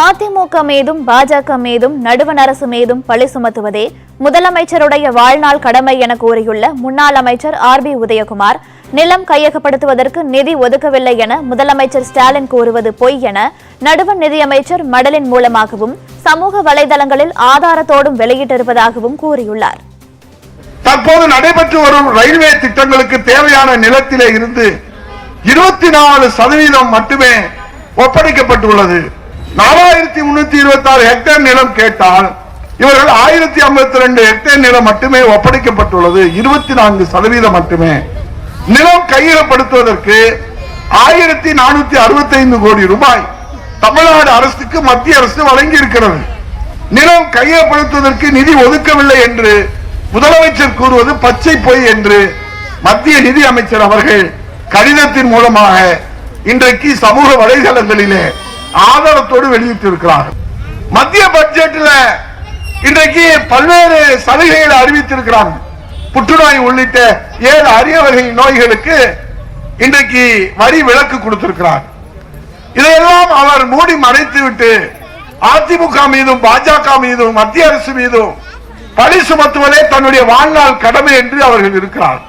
அதிமுக மீதும் பாஜக மீதும் நடுவண் அரசு மீதும் பழி சுமத்துவதே முதலமைச்சருடைய வாழ்நாள் கடமை என கூறியுள்ள முன்னாள் அமைச்சர் ஆர் பி உதயகுமார். நிலம் கையகப்படுத்துவதற்கு நிதி ஒதுக்கவில்லை என முதலமைச்சர் ஸ்டாலின் கூறுவது பொய் என நடுவண் நிதியமைச்சர் மடலின் மூலமாகவும் சமூக வலைதளங்களில் ஆதாரத்தோடும் வெளியிட்டிருப்பதாகவும் கூறியுள்ளார். தற்போது நடைபெற்று வரும் ரயில்வே திட்டங்களுக்கு தேவையான நிலத்திலே இருந்து இருபத்தி நாலு சதவீதம் மட்டுமே ஒப்படைக்கப்பட்டுள்ளது. நாலாயிரத்தி முன்னூத்தி இருபத்தி ஆறு ஹெக்டேர் நிலம் கேட்டால் இவர்கள் ஆயிரத்தி ஐம்பத்தி ரெண்டு ஹெக்டேர் நிலம் மட்டுமே ஒப்படைக்கப்பட்டுள்ளது. இருபத்தி நான்கு சதவீதம் மட்டுமே. நிலம் கையகப்படுத்துவதற்கு ஆயிரத்தி நானூத்தி அறுபத்தி ஐந்து கோடி ரூபாய் தமிழ்நாடு அரசுக்கு மத்திய அரசு வழங்கி இருக்கிறது நிலம் கையகப்படுத்துவதற்கு நிதி ஒதுக்கவில்லை என்று முதலமைச்சர் கூறுவது பச்சை பொய் என்று மத்திய நிதி அமைச்சர் அவர்கள் கடிதத்தின் மூலமாக இன்றைக்கு சமூக வலைதளங்களிலே ஆதாரத்தோடு வெளியிட்டிருக்கிறார் மத்திய பட்ஜெட்ல இன்றைக்கு பல்வேறு சலுகைகளை அறிவித்திருக்கிறாங்க புற்றுநோய் உள்ளிட்ட ஏழு அரிய வகை நோய்களுக்கு இன்றைக்கு வரி விலக்கு கொடுத்திருக்கிறார். இதையெல்லாம் அவர் மூடி மறைத்து விட்டு அதிமுக மீதும் பாஜக மீதும் மத்திய அரசு மீதும் பழி சுமத்துவதே தன்னுடைய வாழ்நாள் கடமை என்று அவர்கள் இருக்கிறார்